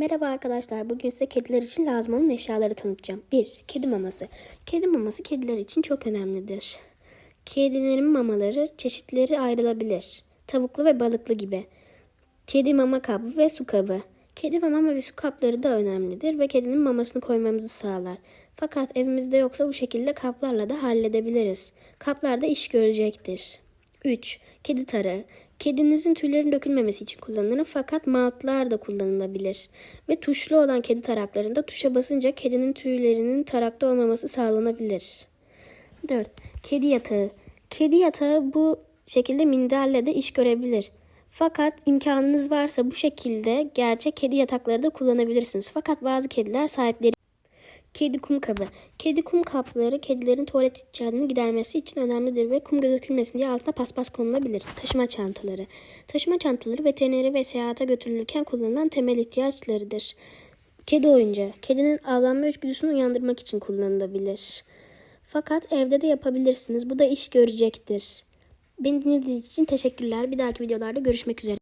Merhaba arkadaşlar. Bugün size kediler için lazım olan eşyaları tanıtacağım. 1. Kedi maması. Kedi maması kediler için çok önemlidir. Kedilerin mamaları çeşitleri ayrılabilir. Tavuklu ve balıklı gibi. Kedi mama kabı ve su kabı. Kedi mama ve su kapları da önemlidir ve kedinin mamasını koymamızı sağlar. Fakat evimizde yoksa bu şekilde kaplarla da halledebiliriz. Kaplar da iş görecektir. 3. Kedi tarağı. Kedinizin tüylerin dökülmemesi için kullanılır fakat mantlar da kullanılabilir. Ve tuşlu olan kedi taraklarında tuşa basınca kedinin tüylerinin tarakta olmaması sağlanabilir. 4. Kedi yatağı. Kedi yatağı bu şekilde minderle de iş görebilir. Fakat imkanınız varsa bu şekilde gerçek kedi yatakları da kullanabilirsiniz. Fakat bazı kediler sahipleri Kedi kum kabı. Kedi kum kapları kedilerin tuvalet ihtiyacını gidermesi için önemlidir ve kum dökülmesin diye altına paspas konulabilir. Taşıma çantaları. Taşıma çantaları veterinere ve seyahate götürülürken kullanılan temel ihtiyaçlarıdır. Kedi oyuncağı. Kedinin avlanma içgüdüsünü uyandırmak için kullanılabilir. Fakat evde de yapabilirsiniz. Bu da iş görecektir. Beni dinlediğiniz için teşekkürler. Bir dahaki videolarda görüşmek üzere.